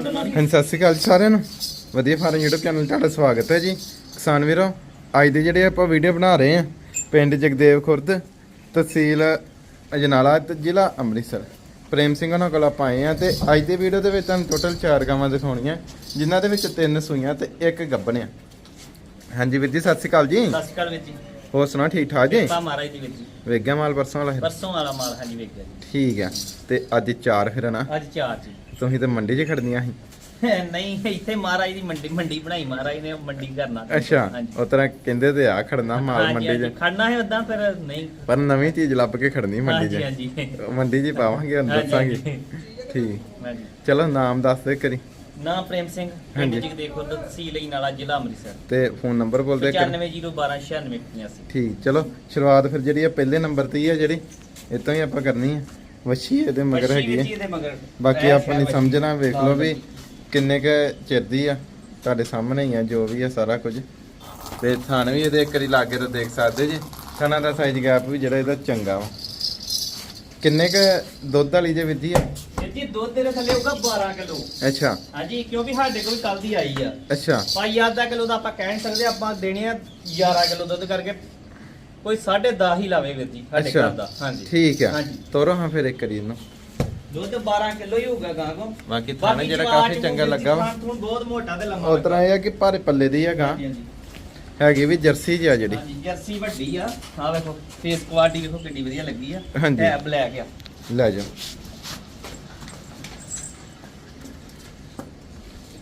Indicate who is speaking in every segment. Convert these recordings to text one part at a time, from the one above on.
Speaker 1: ਹਾਂਜੀ, ਸਤਿ ਸ਼੍ਰੀ ਅਕਾਲ ਜੀ ਸਾਰਿਆਂ ਨੂੰ। ਵਧੀਆ ਫਾਰਮ YouTube ਚੈਨਲ ਤੁਹਾਡਾ ਸਵਾਗਤ ਹੈ ਜੀ। ਕਿਸਾਨ ਵੀਰੋ, ਅੱਜ ਦੇ ਜਿਹੜੇ ਆਪਾਂ ਵੀਡੀਓ ਬਣਾ ਰਹੇ ਆ ਪਿੰਡ ਜਗਦੇਵ ਖੁਰਦ, ਤਹਿਸੀਲ ਅਜਨਾਲਾ, ਤੇ ਜ਼ਿਲ੍ਹਾ ਅੰਮ੍ਰਿਤਸਰ। ਪ੍ਰੇਮ ਸਿੰਘ ਉਹਨਾਂ ਕੋਲ ਆਪਾਂ ਆਏ ਆ ਤੇ ਅੱਜ ਦੀ ਵੀਡੀਓ ਦੇ ਵਿੱਚ ਤੁਹਾਨੂੰ ਟੋਟਲ 4 ਗਾਵਾਂ ਦਿਖਾਉਣੀਆਂ, ਜਿਨ੍ਹਾਂ ਦੇ ਵਿੱਚ ਤਿੰਨ ਸੂਈਆਂ ਤੇ ਇੱਕ ਗੱਭਣ ਆ ਹਾਂਜੀ ਵੀਰ ਜੀ, ਸਤਿ ਸ਼੍ਰੀ ਅਕਾਲ ਜੀ।
Speaker 2: ਸਤਿ ਸ਼੍ਰੀ ਅਕਾਲ ਵੀਰ ਜੀ।
Speaker 1: ਹੋਰ ਸੁਣਾ ਠੀਕ ਠਾਕ ਜੀ?
Speaker 2: ਕਿਰਪਾ ਮਹਾਰਾਜ ਦੀ ਵੀਰ ਜੀ।
Speaker 1: ਵੇਖ ਗਿਆ ਮਾਲ ਪਰਸੋਂ ਵਾਲਾ? ਫਿਰ?
Speaker 2: ਪਰਸੋਂ ਵਾਲਾ ਮਾਲ ਹਾਂਜੀ ਵੇਖ ਗਿਆ ਜੀ।
Speaker 1: ਠੀਕ ਆ। ਤੇ ਅੱਜ ਚਾਰ ਫਿਰ ਨਾ
Speaker 2: ਅੱਜ ਚਾਰ ਜੀ।
Speaker 1: ਤੁਸੀਂ ਤੇ ਮੰਡੀ 'ਚ ਖੜਨੀਆਂ ਸੀ?
Speaker 2: ਨਹੀਂ ਇੱਥੇ ਮਹਾਰਾਜ ਦੀ ਮੰਡੀ ਮੰਡੀ ਬਣਾਈ ਮਹਾਰਾਜ ਨੇ ਮੰਡੀ ਕਰਨਾ।
Speaker 1: ਅੱਛਾ
Speaker 2: ਹਾਂਜੀ।
Speaker 1: ਉਹ ਤਰ੍ਹਾਂ ਕਹਿੰਦੇ ਤੇ ਆ ਖੜਨਾ ਮਾਲ
Speaker 2: ਹਾਂਜੀ,
Speaker 1: ਮੰਡੀ
Speaker 2: ਹਾਂਜੀ,
Speaker 1: 'ਚ।
Speaker 2: ਖੜਨਾ ਹੈ ਉਦਾਂ ਫਿਰ ਨਹੀਂ।
Speaker 1: ਪਰ ਨਵੀਂ ਚੀਜ਼ ਲੱਭ ਕੇ ਖੜਨੀ ਮੰਡੀ
Speaker 2: ਹਾਂਜੀ
Speaker 1: 'ਚ।
Speaker 2: ਹਾਂਜੀ
Speaker 1: ਮੰਡੀ 'ਚ ਹੀ ਪਾਵਾਂਗੇ ਹੁਣ
Speaker 2: ਹਾਂਜੀ,
Speaker 1: ਦੱਸਾਂਗੇ।
Speaker 2: ਹਾਂਜੀ।
Speaker 1: ਠੀਕ।
Speaker 2: ਹਾਂਜੀ।
Speaker 1: ਚਲੋ ਨਾਮ ਦੱਸ ਦੇ ਕਰੀ
Speaker 2: ਨਾਮ ਪ੍ਰੇਮ ਸਿੰਘ
Speaker 1: ਹਾਂਜੀ।
Speaker 2: ਪਿੰਡ ਜਗਦੇਵ ਖੁਰਦ ਤਹਿਸੀਲ ਨਾਲਾ ਜ਼ਿਲ੍ਹਾ ਅੰਮ੍ਰਿਤਸਰ।
Speaker 1: ਤੇ ਫੋਨ ਨੰਬਰ ਬੋਲ ਦੇ ਕਰ
Speaker 2: 9501296985
Speaker 1: ਠੀਕ ਚਲੋ ਸ਼ੁਰੂਆਤ ਫਿਰ ਜਿਹੜੀ ਆ ਪਹਿਲੇ ਨੰਬਰ ਤੇ ਹੀ ਆ ਜਿਹੜੀ ਇਤੋਂ ਹੀ ਆਪਾਂ ਕਰਨੀ ਆ। ਵਛੀ ਇਹਦੇ ਮਗਰ ਹੈਗੀ ਹੈ
Speaker 2: ਇਹਦੇ ਮਗਰ।
Speaker 1: ਬਾਕੀ
Speaker 2: ਐਸ਼
Speaker 1: ਆਪਣੀ ਸਮਝਣਾ ਵੇਖ ਲਓ ਵੀ। ਕਿੰਨੇ ਕ ਚਿਰਦੀ ਆ ਤੁਹਾਡੇ ਸਾਹਮਣੇ ਹੀ ਆ ਜੋ ਵੀ ਆ ਸਾਰਾ ਕੁਝ। ਤੇ ਥਾਣ ਵੀ ਇਹਦੇ ਇੱਕ ਵਾਰੀ ਲਾਗੇ ਤੋਂ ਦੇਖ ਸਕਦੇ ਜੀ ਥਾਣਾ ਦਾ ਸਾਈਜ਼ ਗੈਪ ਵੀ ਜਿਹੜਾ ਇਹਦਾ ਚੰਗਾ ਵਾ। ਕਿੰਨੇ ਕ ਦੁੱਧ ਵਾਲੀ ਜੇ ਵਿੱਧੀ ਆ?
Speaker 2: ਜੀ ਦੁੱਧ ਤੇਰੇ ਥੱਲੇ ਹੋਊਗਾ 12 ਕਿਲੋ।
Speaker 1: ਅੱਛਾ।
Speaker 2: ਹਾਂਜੀ ਕਿਉਂਕਿ ਸਾਡੇ ਕੋਲ ਕੱਲ ਦੀ ਆਈ ਆ।
Speaker 1: ਅੱਛਾ।
Speaker 2: ਭਾਈ ਅੱਧਾ ਕਿਲੋ ਦਾ ਆਪਾਂ ਕਹਿ ਨਹੀਂ ਸਕਦੇ ਆਪਾਂ ਦੇਣੇ ਆ 11 ਕਿਲੋ ਦੁੱਧ ਕਰਕੇ। ਕੋਈ 10.5 ਹੀ ਲਾਵੇ ਵੀਰ ਜੀ ਸਾਡੇ। ਘਰ ਦਾ। ਹਾਂਜੀ।
Speaker 1: ਠੀਕ ਆ।
Speaker 2: ਹਾਂਜੀ।
Speaker 1: ਤੋਰੋ ਹਾਂ ਫਿਰ ਇੱਕ ਵਾਰੀ ਇਹਨੂੰ।
Speaker 2: ਦੁੱਧ 12 ਕਿਲੋ ਹੀ ਹੋਊਗਾ ਗਾਂ ਕੋ।
Speaker 1: ਬਾਕੀ ਥਾਣੇ ਜਿਹੜਾ ਕਾਫੀ ਚੰਗਾ ਲੱਗਾ ਵਾ।
Speaker 2: ਬਹੁਤ ਮੋਟਾ ਤੇ ਲੰਮਾ
Speaker 1: ਉਸ ਤਰ੍ਹਾਂ ਇਹ ਆ ਕਿ ਭਾਰੇ ਪੱਲੇ ਦੀ ਆ ਗਾਂ। ਹੈਗੀ ਵੀ ਜਰਸੀ ਜਿਹਾ ਜਿਹੜੀ।
Speaker 2: ਹਾਂਜੀ ਜਰਸੀ ਵੱਡੀ ਆ। ਆ ਵੇਖੋ ਫੇਸ ਕੁਆਲਿਟੀ ਵੇਖੋ ਕਿੰਨੀ ਵਧੀਆ ਲੱਗੀ ਆ। ਹੈ ਬਲੈਕ ਆ।
Speaker 1: ਲੈ ਜਾਓ।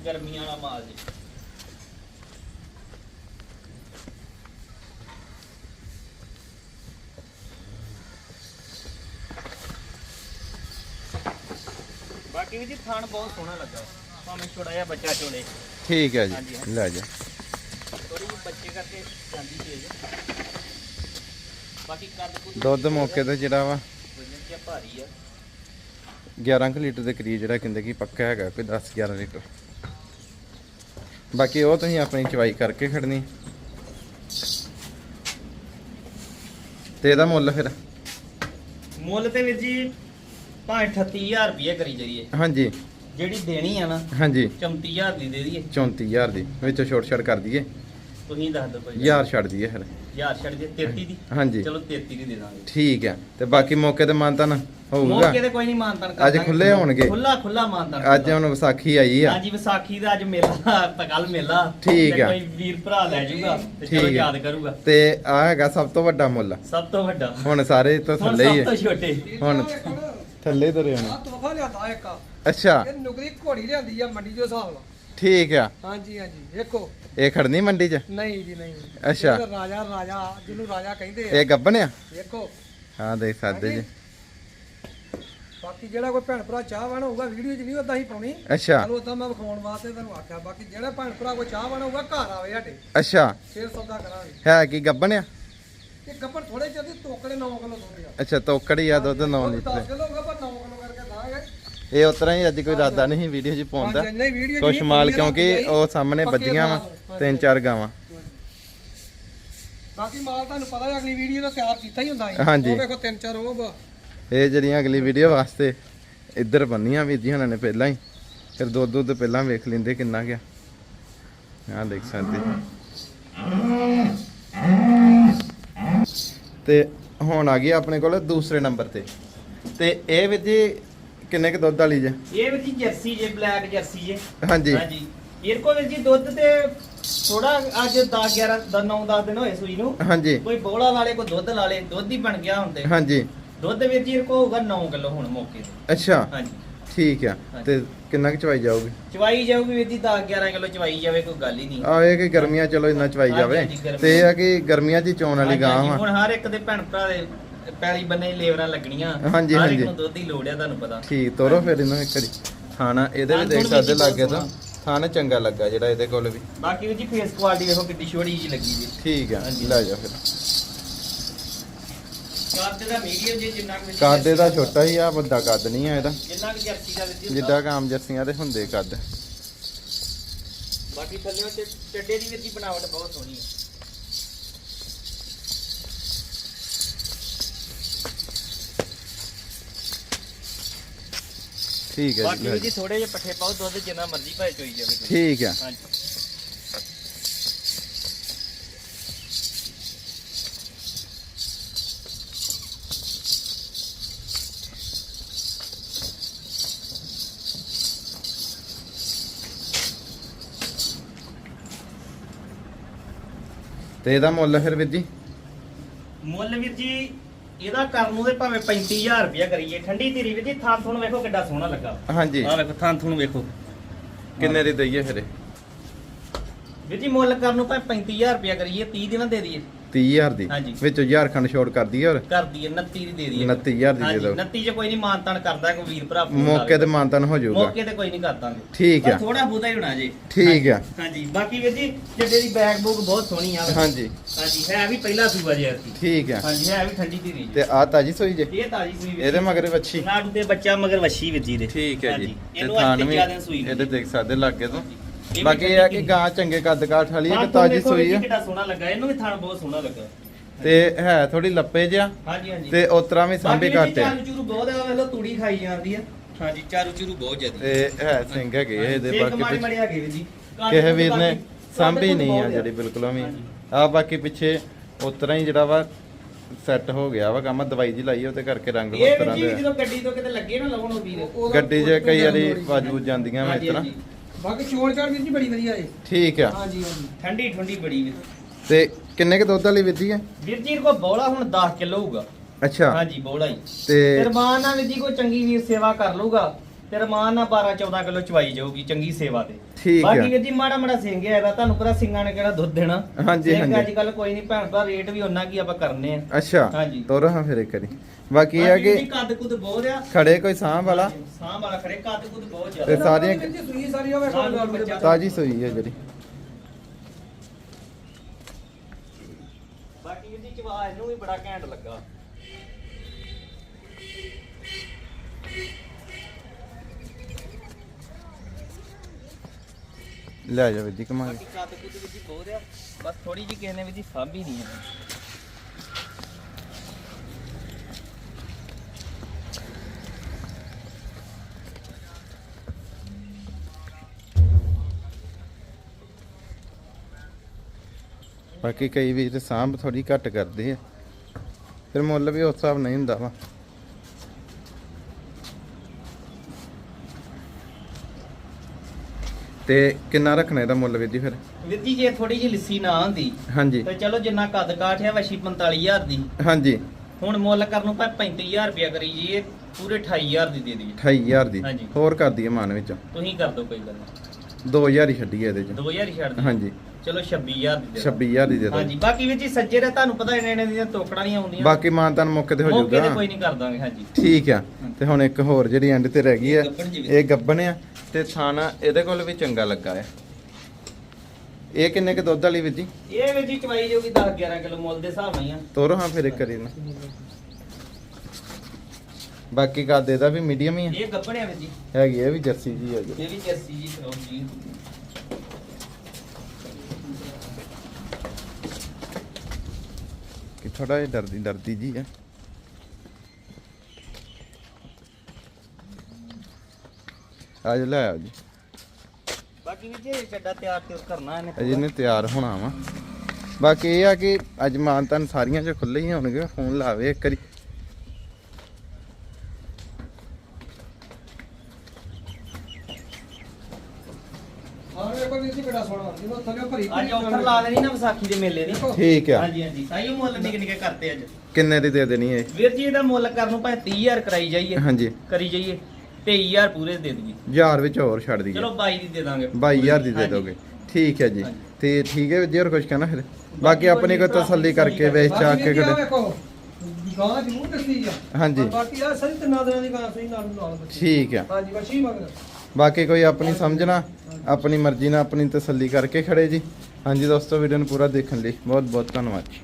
Speaker 2: ਗਰਮੀਆਂ ਵਾਲਾ ਮਾਲ ਜੀ। ਬਾਕੀ ਵੀ ਜੀ ਥਾਣ ਬਹੁਤ ਸੋਹਣਾ ਲੱਗਾ। ਭਾਵੇਂ ਛੋੜਾ ਜਿਹਾ ਬੱਚਾ ਚੋਲੇ।
Speaker 1: ਠੀਕ ਹੈ
Speaker 2: ਹਾਂਜੀ,
Speaker 1: ਜੀ।
Speaker 2: ਹਾਂਜੀ।
Speaker 1: ਲੈ ਜਾਓ
Speaker 2: ਥੋੜੀ ਜਿਹੀ ਬੱਚੇ ਕਰਕੇ ਜਾਂਦੀ ਤੇਜ਼ ਬਾਕੀ ਕੱਦ ਕੁੱਦ
Speaker 1: ਦੁੱਧ ਮੌਕੇ ਤੇ ਜਿਹੜਾ ਵਾ।
Speaker 2: ਵਜਨ ਕਿਆ ਭਾਰੀ ਆ।
Speaker 1: 11 ਕੁ ਲੀਟਰ ਦੇ ਕਰੀਬ ਜਿਹੜਾ ਕਹਿੰਦੇ ਕਿ ਪੱਕਾ ਹੈਗਾ ਕੋਈ 10 11 ਲੀਟਰ। ਬਾਕੀ ਉਹ ਤੁਸੀਂ ਆਪਣੀ ਚਵਾਈ ਕਰਕੇ ਖੜਨੀ। ਤੇ ਇਹਦਾ ਮੁੱਲ ਫਿਰ?
Speaker 2: ਮੁੱਲ ਤੇ ਵੀਰ ਜੀ ਭਾਵੇਂ 38000 ਰੁਪਏ ਕਰੀ ਜਾਈਏ।
Speaker 1: ਹਾਂਜੀ।
Speaker 2: ਜਿਹੜੀ ਦੇਣੀ ਆ ਨਾ
Speaker 1: ਹਾਂਜੀ।
Speaker 2: 34000 ਦੀ ਦੇ ਦਈਏ।
Speaker 1: 34000 ਦੀ ਵਿੱਚੋਂ ਛੋਟ ਛੜ ਕਰ ਦਈਏ।
Speaker 2: ਤੁਸੀਂ ਦੱਸ ਦਿਓ ਕੋਈ
Speaker 1: ਯਾਰ ਛੱਡ ਦਈਏ ਫਿਰ।
Speaker 2: ਯਾਰ ਛੱਡ ਦੇ 33 ਦੀ?
Speaker 1: ਹਾਂਜੀ।
Speaker 2: ਚਲੋ 33 ਦੀ ਦੇ ਦਾਂਗੇ।
Speaker 1: ਠੀਕ ਹੈ ਤੇ ਬਾਕੀ ਮੌਕੇ ਤੇ ਮਾਨਤਨ ਹੋਊਗਾ?
Speaker 2: ਮੌਕੇ ਤੇ ਕੋਈ ਨਹੀਂ ਮਾਨਤਨ
Speaker 1: ਅੱਜ ਖੁੱਲੇ ਹੋਣਗੇ।
Speaker 2: ਖੁੱਲਾ ਖੁੱਲਾ ਮਾਨਤਨ
Speaker 1: ਅੱਜ ਹੁਣ ਵਿਸਾਖੀ ਆਈ ਆ।
Speaker 2: ਹਾਂਜੀ ਵਿਸਾਖੀ ਦਾ ਅੱਜ ਮੇਲਾ ਤਾਂ ਕੱਲ ਮੇਲਾ।
Speaker 1: ਠੀਕ ਆ।
Speaker 2: ਕੋਈ ਵੀਰ ਭਰਾ ਲੈ ਜਾਊਗਾ ਤੇ ਚਲੋ। ਯਾਦ ਕਰੂਗਾ।
Speaker 1: ਤੇ ਆ ਹੈਗਾ ਸਭ ਤੋਂ ਵੱਡਾ ਮੁੱਲ।
Speaker 2: ਸਭ ਤੋਂ ਵੱਡਾ।
Speaker 1: ਹੁਣ ਸਾਰੇ ਤੋਂ ਥੱਲੇ ਹੀ
Speaker 2: ਸਭ ਤੋਂ
Speaker 1: ਹੈ
Speaker 2: ਛੋਟੇ।
Speaker 1: ਹੁਣ ਥੱਲੇ ਤੁਰੇ
Speaker 3: ਆ
Speaker 1: ਹੋਣੇ
Speaker 3: ਤੋਹਫਾ ਲਿਆਂਦਾ ਇੱਕ।
Speaker 1: ਅੱਛਾ।
Speaker 3: ਇਹ ਨੁਕਰੀ ਘੋੜੀ ਲਿਆਂਦੀ ਆ ਮੰਡੀ ਜੋ ਹਿਸਾਬ ਨਾਲ
Speaker 1: ਠੀਕ ਆ।
Speaker 3: ਹਾਂਜੀ ਹਾਂਜੀ। ਦੇਖੋ
Speaker 1: ਇਹ ਖੜਨੀ ਮੰਡੀ 'ਚ?
Speaker 3: ਨਹੀਂ ਜੀ ਨਹੀਂ।
Speaker 1: ਅੱਛਾ।
Speaker 3: ਰਾਜਾ ਰਾਜਾ ਜਿਹਨੂੰ ਰਾਜਾ ਕਹਿੰਦੇ ਆ।
Speaker 1: ਇਹ ਗੱਬਨ ਆ?
Speaker 3: ਦੇਖੋ
Speaker 1: ਹਾਂ ਦੇਖ ਸਕਦੇ ਜੀ
Speaker 3: ਬਾਕੀ ਜਿਹੜਾ ਕੋਈ ਭੈਣ ਭਰਾ ਚਾਹਵਾਨ ਹੋਊਗਾ ਵੀਡੀਓ 'ਚ ਨਹੀਂ ਉਦਾਂ ਹੀ ਪਾਉਣੀ।
Speaker 1: ਅੱਛਾ।
Speaker 3: ਚਲੋ ਉਦਾਂ ਮੈਂ ਵਿਖਾਉਣ ਵਾਸਤੇ ਤੁਹਾਨੂੰ ਆਖਿਆ। ਬਾਕੀ ਜਿਹੜਾ ਭੈਣ ਭਰਾ ਕੋਈ ਚਾਹਵਾਨ ਹੋਊਗਾ ਘਰ ਆਵੇ ਸਾਡੇ।
Speaker 1: ਅੱਛਾ।
Speaker 3: ਫੇਰ ਸੌਦਾ ਕਰਾਂਗੇ।
Speaker 1: ਹੈ ਕੀ ਗੱਬਨ ਆ?
Speaker 3: ਇਹ ਗੱਪਰ ਥੋੜੇ ਜਿਹੇ ਤੋਕੜੇ 9 ਕਿਲੋ ਦੁੱਧ ਆ।
Speaker 1: ਅੱਛਾ ਤੋਕੜੀ ਆ ਦੁੱਧ 9
Speaker 3: 10
Speaker 1: ਲੀਟਰ।
Speaker 3: ਕਿਲੋ ਹੋਊਗਾ ਪਰ 9 ਕਿਲੋ
Speaker 1: ਇਹ ਉਤਰਾ ਹੀ ਅੱਜ ਕੋਈ ਇਰਾਦਾ ਨਹੀਂ ਵੀਡੀਓ 'ਚ
Speaker 3: 'ਚ
Speaker 1: ਕੁਛ ਮਾਲ ਕਿਉਂਕਿ ਉਹ ਸਾਹਮਣੇ ਵੱਜੀਆਂ ਵਾ। ਤਿੰਨ ਚਾਰ ਗਾਵਾਂ।
Speaker 3: ਬਾਕੀ ਮਾਲ ਤੁਹਾਨੂੰ ਪਤਾ ਹੈ ਅਗਲੀ ਵੀਡੀਓ ਦਾ ਤਿਆਰ ਕੀਤਾ ਹੀ ਹੁੰਦਾ ਹੈ। ਉਹ ਵੇਖੋ ਤਿੰਨ ਚਾਰ ਉਹ
Speaker 1: ਇਹ ਜਿਹੜੀਆਂ ਅਗਲੀ ਵੀਡੀਓ ਵਾਸਤੇ ਇੱਧਰ ਬੰਨੀਆਂ ਵੀਰ ਜੀ ਉਹਨਾਂ ਨੇ ਪਹਿਲਾਂ ਹੀ। ਫਿਰ ਦੁੱਧ ਦੁੱਧ ਪਹਿਲਾਂ ਵੇਖ ਲੈਂਦੇ ਕਿੰਨਾ ਗਿਆ। ਆਹ ਦੇਖ ਸਕਦੇ। ਤੇ ਹੁਣ ਆ ਗਈ ਆਪਣੇ ਕੋਲ ਦੂਸਰੇ ਨੰਬਰ ਤੇ। ਤੇ ਇਹ ਜੀ ਕਿੰਨੇ ਕੁ ਦੁੱਧ ਵਾਲੀ ਜੇ?
Speaker 2: ਇਹ ਵੀ ਜੀ ਜਰਸੀ ਜੇ ਬਲੈਕ ਜਰਸੀ ਜੇ।
Speaker 1: ਹਾਂਜੀ।
Speaker 2: ਹਾਂਜੀ। ਇਹ ਕੋਲ ਜੀ ਦੁੱਧ ਤੇ ਥੋੜਾ ਅੱਜ 10 11 ਦਾ 9 10 ਦਿਨ ਹੋਏ ਸੂਈ ਨੂੰ।
Speaker 1: ਹਾਂਜੀ।
Speaker 2: ਕੋਈ ਬੋਲਾ ਵਾਲੇ ਕੋਈ ਦੁੱਧ ਲਾ ਲੇ ਦੁੱਧ ਹੀ ਬਣ ਗਿਆ ਹੁਣ ਤੇ।
Speaker 1: ਹਾਂਜੀ।
Speaker 2: ਦੁੱਧ ਵਿੱਚ ਜੀ ਕੋ ਹੋਊਗਾ 9 ਕਿਲੋ ਹੁਣ ਮੌਕੇ ਤੇ।
Speaker 1: ਅੱਛਾ।
Speaker 2: ਹਾਂਜੀ।
Speaker 1: ਠੀਕ ਆ। ਤੇ ਕਿੰਨਾ ਕੁ ਚਵਾਈ ਜਾਊਗੀ?
Speaker 2: ਚਵਾਈ ਜਾਊਗੀ ਵੀਰ ਜੀ 10 11 ਕਿਲੋ ਚਵਾਈ ਜਾਵੇ ਕੋਈ ਗੱਲ ਹੀ ਨਹੀਂ।
Speaker 1: ਆ ਇਹ ਕਿ ਗਰਮੀਆਂ ਚਲੋ ਇੰਨਾ ਚਵਾਈ ਜਾਵੇ। ਤੇ ਇਹ ਆ ਕਿ ਗਰਮੀਆਂ 'ਚ ਚੋਣ ਵਾਲੀ ਗਾਂ
Speaker 2: ਹੁਣ ਹਰ ਇੱਕ ਦੇ ਭੈਣ ਭਰਾ ਦੇ ਪੈਲੀ ਬੰਨੇ ਲੇਵਰਾਂ ਲੱਗਣੀਆਂ।
Speaker 1: ਹਾਂਜੀ,
Speaker 2: ਹਰ ਇੱਕ
Speaker 1: ਹਾਂਜੀ।
Speaker 2: ਨੂੰ ਦੁੱਧ ਦੀ ਲੋੜ ਆ ਤੁਹਾਨੂੰ ਪਤਾ।
Speaker 1: ਠੀਕ ਤੋਰੋ ਫਿਰ ਇਹਨੂੰ ਇੱਕ ਵਾਰੀ। ਖਾਣਾ ਇਹਦੇ ਵੀ ਦੇਖ ਸਕਦੇ ਲੱਗੇ ਤਾਂ। ਖਾਣਾ ਚੰਗਾ ਲੱਗਾ ਜਿਹੜਾ ਇਹਦੇ ਕੋਲ ਵੀ।
Speaker 2: ਬਾਕੀ ਵੀ ਜੀ ਫੇਸ ਕੁਆਲਿਟੀ ਵੇਖੋ ਕਿੱਡੀ ਛੋਟੀ ਜਿਹੀ ਲੱਗੀ ਜੀ।
Speaker 1: ਠੀਕ ਆ
Speaker 2: ਹਾਂਜੀ।
Speaker 1: ਲੈ ਜਾ ਫਿਰ।
Speaker 2: ਕੱਦ ਦਾ ਮੀਡੀਅਮ ਜੀ ਜਿੰਨਾ ਕੁ
Speaker 1: ਕੱਦ ਇਹਦਾ ਛੋਟਾ ਹੀ ਆ ਵੱਡਾ ਕੱਦ ਨਹੀਂ ਆ ਇਹਦਾ।
Speaker 2: ਜਿੰਨਾ ਕਿ ਜਰਸੀ ਦਾ ਜੀ
Speaker 1: ਜਿੱਦਾਂ ਕਿ ਆਮ ਜਰਸੀਆਂ ਦੇ ਹੁੰਦੇ ਕੱਦ।
Speaker 2: ਬਾਕੀ ਥੱਲੇ ਉਹ ਚੱਡੇ ਦੀ ਵੀਰ ਜੀ ਬਣਾਵਟ ਬਹੁਤ ਸੋਹਣੀ ਹੈ।
Speaker 1: ਠੀਕ ਹੈ
Speaker 2: ਬਾਕੀ
Speaker 1: ਜੀ
Speaker 2: ਵੀਰ ਜੀ ਥੋੜੇ ਜਿਹੇ ਪੱਠੇ ਪਾਓ ਦੁੱਧ ਜਿੰਨਾ ਮਰਜ਼ੀ ਭਾਵੇਂ ਚੋਈ ਜਾਵੇ ਤੁਸੀਂ।
Speaker 1: ਠੀਕ ਆ
Speaker 2: ਹਾਂਜੀ।
Speaker 1: ਤੇ ਇਹਦਾ ਮੁੱਲ ਫਿਰ ਵੀਰ ਜੀ?
Speaker 2: ਮੁੱਲ ਵੀਰ ਜੀ ਇਹਦਾ ਕਰਨ ਨੂੰ ਤੇ ਭਾਵੇਂ 35000 ਰੁਪਇਆ ਕਰੀਏ ਠੰਡੀ ਧੀਰੀ ਵੀਰ ਜੀ ਥਾਂ ਤੁਹਾਨੂੰ ਵੇਖੋ ਕਿੱਡਾ ਸੋਹਣਾ ਲੱਗਾ।
Speaker 1: ਹਾਂਜੀ।
Speaker 2: ਆਹ ਵੇਖੋ ਥਾਂ ਤੁਹਾਨੂੰ ਵੇਖੋ।
Speaker 1: ਕਿੰਨੇ ਦੀ ਦਈਏ ਫਿਰ?
Speaker 2: ਵੀਰ ਜੀ ਮੁੱਲ ਕਰਨ ਨੂੰ ਭਾਵੇਂ 35000 ਰੁਪਇਆ ਕਰੀਏ 30 ਦਿਨਾਂ ਦੇ ਦਈਏ।
Speaker 1: 30000 ਦੀ
Speaker 2: ਹਾਂਜੀ।
Speaker 1: ਵਿੱਚੋਂ 1000 ਖੰਡ ਛੋੜ ਕਰ ਦਈਏ ਹੋਰ।
Speaker 2: ਕਰ ਦਈਏ 29 ਦੀ ਦੇ ਦਈਏ
Speaker 1: 29000 ਦੀ ਦੇ ਦਿਓ।
Speaker 2: 29 ਚ ਕੋਈ ਨਹੀਂ ਮਾਨਤਾਨ ਕਰਦਾ ਕੋਈ ਵੀਰ ਭਰਾ ਫੋਨ
Speaker 1: ਮੌਕੇ
Speaker 2: ਲਾਵੇ।
Speaker 1: ਤੇ ਮਾਨਤਨ ਹੋ ਜਾਊਗਾ।
Speaker 2: ਮੌਕੇ ਤੇ ਕੋਈ ਨਹੀਂ ਕਰ ਦਾਂਗੇ।
Speaker 1: ਠੀਕ ਆ।
Speaker 2: ਥੋੜਾ ਬਹੁਤਾ ਹੀ ਹੋਣਾ ਜੀ।
Speaker 1: ਠੀਕ ਆ।
Speaker 2: ਹਾਂਜੀ ਬਾਕੀ ਵੀਰ ਜੀ ਜੱਡੇ ਦੀ ਬੈਗ ਬੁੱਕ ਬਹੁਤ ਸੋਹਣੀ ਆ।
Speaker 1: ਹਾਂਜੀ।
Speaker 2: ਹਾਂਜੀ ਹੈ ਵੀ ਪਹਿਲਾ ਸੂਬਾ ਜੀ ਅਸੀਂ
Speaker 1: ਠੀਕ ਆ।
Speaker 2: ਹਾਂਜੀ ਹੈ ਵੀ ਠੰਡੀ ਧੀਰੀ ਜੀ।
Speaker 1: ਤੇ ਆ ਤਾਜੀ ਸੋਈ ਜੇ?
Speaker 2: ਇਹ ਤਾਜੀ ਸੂਈ ਵੀਰ
Speaker 1: ਇਹਦੇ
Speaker 2: ਜੀ।
Speaker 1: ਮਗਰ ਵੱਛੀ?
Speaker 2: ਨਾੜੂ ਦੇ ਬੱਚਾ ਮਗਰ ਵੱਛੀ ਵੀਰ ਜੀ ਦੇ।
Speaker 1: ਠੀਕ ਹੈ ਜੀ। ਤੇ
Speaker 2: ਇਹਨੂੰ ਅੱਜ
Speaker 1: ਥਾਨ ਵੀ
Speaker 2: ਤੀਜਾ ਦਿਨ ਸੂਈ
Speaker 1: ਇਹਦੇ ਦੇਖ ਸਕਦੇ ਲੱਗੇ ਤੋਂ। ਬਾਕੀ ਇਹ ਆ ਕਿ ਗਾਂ ਚੰਗੇ ਕੱਦ ਕਾਠ ਵਾਲੀ ਹੈ ਕਿ ਤਾਜੀ ਸੋਈ
Speaker 2: ਜੀ
Speaker 1: ਆ।
Speaker 2: ਕਿੱਡਾ ਸੋਹਣਾ ਲੱਗਾ ਇਹਨੂੰ ਵੀ ਥਣ ਬਹੁਤ ਸੋਹਣਾ ਲੱਗਾ।
Speaker 1: ਤੇ ਹੈ ਥੋੜੀ ਲੱਪੇ ਜਿਹਾ
Speaker 2: ਹਾਂਜੀ ਹਾਂਜੀ।
Speaker 1: ਤੇ ਉਤਰਾ ਵੀ ਸਾਂਭੀ ਆ
Speaker 2: ਚਾਰੂ ਚੂਰੂ ਬਹੁਤ ਆ ਵੇਖ ਲਓ ਤੂੜੀ ਖਾਈ ਜਾਂਦੀ ਆ। ਹਾਂਜੀ ਚਾਰੂ ਚੂਰੂ ਬਹੁਤ ਜ਼ਿਆਦਾ।
Speaker 1: ਤੇ ਹੈ ਸਿੰਘ ਹੈਗੇ ਇਹਦੇ
Speaker 2: ਬਾਕੀ ਮਾੜੀ ਮਾੜੀ ਹੈਗੇ ਵੀਰ ਜੀ।
Speaker 1: ਕਿਸੇ ਵੀਰ ਨੇ ਸਾਂਭੀ ਨਹੀਂ ਆ ਜਿਹੜੀ ਬਿਲਕੁਲ ਵੀ। ਆ ਬਾਕੀ ਪਿੱਛੇ ਉਤਰਾ ਹੀ ਜਿਹੜਾ ਵਾ ਸੈੱਟ ਹੋ ਗਿਆ ਵਾ ਕੰਮ ਦਵਾਈ ਜੀ ਲਾਈ ਉਹਦੇ ਕਰਕੇ ਰੰਗ
Speaker 2: ਇਹ
Speaker 1: ਹੋਰ ਤਰ੍ਹਾਂ
Speaker 2: ਜੀ
Speaker 1: ਦੇ ਆ।
Speaker 2: ਜਦੋਂ ਗੱਡੀ ਤੋਂ ਕਿਤੇ ਲੱਗੇ ਨਾ ਲਾਉਣ ਉਹ ਵੀਰ
Speaker 1: ਗੱਡੀ 'ਚ ਕਈ ਵਾਰੀ ਵਾਜੂ ਜਾਂਦੀਆਂ ਵਾ ਇਸ ਤਰ੍ਹਾਂ।
Speaker 3: ਬਾਕੀ ਚੋਣ ਚਾਣ ਵੀਰ ਜੀ ਬੜੀ ਵਧੀਆ ਏ।
Speaker 1: ਠੀਕ ਆ।
Speaker 3: ਹਾਂਜੀ ਹਾਂਜੀ।
Speaker 2: ਠੰਡੀ ਠੰਡੀ ਬੜੀ ਵੀਰ
Speaker 1: ਤੇ ਕਿੰਨੇ ਕ ਦੁੱਧ ਵਾਲੀ ਵਿਧੀ ਹੈ
Speaker 2: ਵੀਰ ਜੀ ਕੋ ਬੋਲਾ ਹੁਣ 10 ਕਿਲੋ ਹੋਊਗਾ।
Speaker 1: ਅੱਛਾ।
Speaker 2: ਹਾਂਜੀ ਬੋਲਾ ਹੀ।
Speaker 1: ਤੇ
Speaker 2: ਰਮਾਨ ਨਾਲ ਵੀਰ ਜੀ ਕੋਈ ਚੰਗੀ ਵੀਰ ਸੇਵਾ ਕਰ ਲੂਗਾ ਤੇ ਰਮਾਨ ਨਾਲ 12 14 ਕਿਲੋ ਚਵਾਈ ਜਾਊਗੀ ਚੰਗੀ ਸੇਵਾ ਤੇ।
Speaker 1: ਠੀਕ ਆ।
Speaker 2: ਬਾਕੀ ਵੀਰ ਜੀ ਮਾੜਾ ਮਾੜਾ ਸਿੰਘ ਹੈ ਇਹਦਾ ਤੁਹਾਨੂੰ ਪਤਾ ਸਿੰਘਾਂ ਨੇ ਕਿਹੜਾ ਦੁੱਧ ਦੇਣਾ।
Speaker 1: ਹਾਂਜੀ, ਹਾਂਜੀ।
Speaker 2: ਅੱਜ ਕੱਲ ਕੋਈ ਨਹੀਂ ਭੈਣ ਭਰਾ ਰੇਟ ਵੀ ਉਹਨਾਂ ਕੀ ਆਪਾਂ ਕਰਨੇ ਆ।
Speaker 1: ਅੱਛਾ।
Speaker 2: ਹਾਂਜੀ।
Speaker 1: ਤੋਰ ਹਾਂ ਫਿਰ ਇੱਕ ਵਾਰੀ। ਬਾਕੀ ਇਹ ਆ ਕਿ
Speaker 2: ਜੀ ਕੱਦ ਕੁੱਦ ਬਹੁਤ ਆ।
Speaker 1: ਖੜੇ ਕੋਈ ਸਾਂਭ ਵਾਲਾ।
Speaker 2: ਸਾਹ ਵਾਲਾ ਖੜੇ ਕੱਦ ਕੁੱਦ ਬਹੁਤ
Speaker 1: ਤੇ
Speaker 2: ਜ਼ਿਆਦਾ
Speaker 1: ਸਾਰੀਆਂ
Speaker 3: ਵੀਰ ਜੀ ਸੂਈ ਸਾਰੀ ਹੋਵੇ
Speaker 2: ਨਾਲ ਨਾਲ ਬੱਚਾ।
Speaker 1: ਤਾਜੀ ਸੋਈ ਹੈ ਜਿਹੜੀ।
Speaker 2: ਬਾਕੀ ਵੀਰ ਜੀ ਚਵਾ ਇਹਨੂੰ ਵੀ ਬੜਾ ਘੈਂਟ ਲੱਗਾ।
Speaker 1: ਲੈ ਜਾ ਵਿਧੀ ਕਮਾ
Speaker 2: ਬਾਕੀ ਕੱਦ ਕੁੱਦ ਵੀਰ ਜੀ ਬਹੁਤ ਆ ਬਸ ਥੋੜੀ ਜਿਹੀ ਕਿਸੇ ਨੇ ਜੀ ਸਾਂਭੀ ਨਹੀਂ ਹੈ
Speaker 1: ਬਾਕੀ ਕਈ ਵੀਰ ਸਾਂਭ ਥੋੜੀ ਘੱਟ ਕਰਦੇ ਆ। ਫਿਰ ਮੁੱਲ ਵੀ ਉਸ ਹਿਸਾਬ ਨਹੀਂ ਹੁੰਦਾ ਵਾ। ਤੇ ਕਿੰਨਾ ਰੱਖਣਾ ਇਹਦਾ ਮੁੱਲ ਵੀਰ ਜੀ ਫਿਰ?
Speaker 2: ਵੀਰ ਜੀ ਜੇ ਥੋੜੀ ਜਿਹੀ ਲਿੱਸੀ ਨਾ ਆਂਦੀ
Speaker 1: ਹਾਂਜੀ।
Speaker 2: ਤੇ ਚਲੋ ਜਿੰਨਾ ਕੱਦ ਕਾਠ ਆ ਵਸ਼ੀ 45000 ਦੀ।
Speaker 1: ਹਾਂਜੀ।
Speaker 2: ਹੁਣ ਮੁੱਲ ਕਰਨ ਨੂੰ ਭਾਵੇਂ 35000 ਰੁਪਇਆ ਕਰੀ ਜੀ ਪੂਰੇ 28000 ਦੀ ਦੇ ਦਈਏ।
Speaker 1: 28000 ਦੀ।
Speaker 2: ਹਾਂਜੀ।
Speaker 1: ਹੋਰ ਕਰ ਦਈਏ ਮਾਨ ਵਿੱਚ।
Speaker 2: ਤੁਸੀਂ ਕਰ ਦਿਓ ਕੋਈ ਗੱਲ ਨਹੀਂ
Speaker 1: 2000 ਹੀ ਛੱਡੀਏ ਇਹਦੇ ਚ।
Speaker 2: 2000 ਹੀ ਛੱਡ ਦਿਓ।
Speaker 1: ਹਾਂਜੀ।
Speaker 2: ਚਲੋ 26000 ਦੀ ਦੇ ਦਿਓ।
Speaker 1: 26000 ਦੀ ਦੇ
Speaker 2: ਹਾਂਜੀ
Speaker 1: ਦਿਓ
Speaker 2: ਬਾਕੀ ਵੀਰ ਜੀ ਸੱਜੇ ਦੇ ਤੁਹਾਨੂੰ ਪਤਾ ਇਹਨੇ ਦੀਆਂ ਤੋਕੜਾਂ ਨਹੀਂ ਆਉਂਦੀਆਂ।
Speaker 1: ਬਾਕੀ ਮਾਨ ਤਾਂ ਮੌਕੇ ਤੇ ਹੋ
Speaker 2: ਮੌਕੇ ਤੇ
Speaker 1: ਜਾਊਗਾ।
Speaker 2: ਕੋਈ ਨਹੀਂ ਕਰ ਦਾਂਗੇ ਹਾਂਜੀ।
Speaker 1: ਠੀਕ ਆ। ਤੇ ਹੁਣ ਇੱਕ ਹੋਰ ਜਿਹੜੀ ਐਂਡ ਤੇ ਰਹਿ ਗਈ ਆ
Speaker 2: ਗੱਭਣ ਜੀ ਵੀ।
Speaker 1: ਇਹ ਗੱਬਣ ਆ। ਤੇ ਥਾਣਾ ਇਹਦੇ ਕੋਲ ਵੀ ਚੰਗਾ ਲੱਗਾ ਆ। ਇਹ ਕਿੰਨੇ ਕ ਦੁੱਧ ਵਾਲੀ ਵੀਰ ਜੀ?
Speaker 2: ਇਹ ਵੀਰ ਜੀ ਚਵਾਈ ਜੋਗੀ 10 11 ਕਿਲੋ ਮੁੱਲ ਦੇ ਹਿਸਾਬ ਨਾਲ ਹੀ ਆ।
Speaker 1: ਤੋਰੋ ਹਾਂ ਫਿਰ ਇੱਕ ਕਰੀ ਨਾ ਬਾਕੀ ਕੱਦ ਇਹਦਾ ਵੀ ਮੀਡੀਅਮ ਹੀ ਆ।
Speaker 2: ਇਹ ਗੱਭਣਿਆ ਵੀਰ ਜੀ।
Speaker 1: ਹੈਗੀ ਆ ਵੀ ਜਰਸੀ ਜੀ ਆ ਜੀ।
Speaker 2: ਇਹ ਵੀ ਜਰਸੀ ਜੀ ਸਰੋਂ ਜੀ
Speaker 1: ਥੋੜਾ ਜਿਹਾ ਡਰਦੀ ਡਰਦੀ ਜੀ ਆ। ਅੱਜ ਲੈ ਆਓ ਜੀ।
Speaker 2: ਬਾਕੀ ਵੀਰ ਜੀ ਚੱਡਾ ਤਿਆਰ ਤਿਉਰ ਕਰਨਾ ਇਹਨੇ
Speaker 1: ਅਜੇ ਨੇ ਤਿਆਰ ਹੋਣਾ ਵਾ। ਬਾਕੀ ਇਹ ਆ ਕਿ ਅੱਜ ਮਾਨਤਨ ਸਾਰੀਆਂ ਚ ਖੁੱਲੇ ਹੀ ਹੋਣਗੇ ਫੋਨ ਲਾਵੇ ਇੱਕ ਵਾਰੀ।
Speaker 3: ਹਾਂ ਵੇਖੋ ਵੀਰ ਜੀ ਕਿਹੜਾ ਸੋਹਣਾ। ਜਦੋਂ ਥੱਲੇ ਭਰੀ
Speaker 2: ਅੱਜ ਆਫਰ ਲਾ ਦੇਣੀ ਨਾ ਵਿਸਾਖੀ ਦੇ ਮੇਲੇ ਦੀ।
Speaker 1: ਠੀਕ ਆ।
Speaker 2: ਹਾਂਜੀ ਹਾਂਜੀ। ਸਾਈਓ ਮੁੱਲ ਨਿੱਕੇ ਨਿੱਕੇ ਕਰਤੇ ਅੱਜ।
Speaker 1: ਕਿੰਨੇ ਦੀ ਦੇ ਦੇਣੀ ਹੈ
Speaker 2: ਵੀਰ ਜੀ ਇਹਦਾ ਮੁੱਲ ਕਰਨ ਨੂੰ ਭਾਵੇਂ 30000 ਕਰਾਈ ਜਾਈਏ।
Speaker 1: ਹਾਂਜੀ।
Speaker 2: ਕਰੀ ਜਾਈਏ। 23000 ਪੂਰੇ ਦੇ ਦਈਏ।
Speaker 1: ਹਜ਼ਾਰ ਵਿੱਚ ਹੋਰ ਛੱਡ ਦਈਏ।
Speaker 2: ਚਲੋ 22 ਦੀ ਦੇ ਦਾਂਗੇ।
Speaker 1: 22000 ਦੀ ਦੇ। ਦੋਗੇ। ਠੀਕ ਹੈ ਜੀ। ਤੇ ਠੀਕ ਹੈ ਜੀ ਹੋਰ ਕੁਝ ਕਹਿਣਾ ਫਿਰ। ਬਾਕੀ ਆਪਣੀ ਕੋਈ ਤਸੱਲੀ ਕਰਕੇ ਵੇਚ ਚਾ ਕੇ
Speaker 3: ਕਿਹੜਾ ਗਾਂ ਜ਼ਰੂਰ ਦੱਸੀ ਆ।
Speaker 1: ਹਾਂਜੀ।
Speaker 3: ਬਾਕੀ ਆ ਸਹੀ ਤੇ ਨਾਦਰਾਂ ਦੀ ਗਾਂ ਸਹੀ ਨਾਲ ਨਾਲ
Speaker 1: ਠੀਕ ਆ।
Speaker 3: ਹਾਂਜੀ ਬੱਚੀ ਮਗਰ
Speaker 1: ਬਾਕੀ ਕੋਈ ਆਪਣੀ ਸਮਝਣਾ ਆਪਣੀ ਮਰਜ਼ੀ ਨਾਲ ਆਪਣੀ ਤਸੱਲੀ ਕਰਕੇ ਖੜੇ ਜੀ। ਹਾਂਜੀ ਦੋਸਤੋ ਵੀਡੀਓ ਨੂੰ ਪੂਰਾ ਦੇਖਣ ਲਈ ਬਹੁਤ ਬਹੁਤ ਧੰਨਵਾਦ ਜੀ।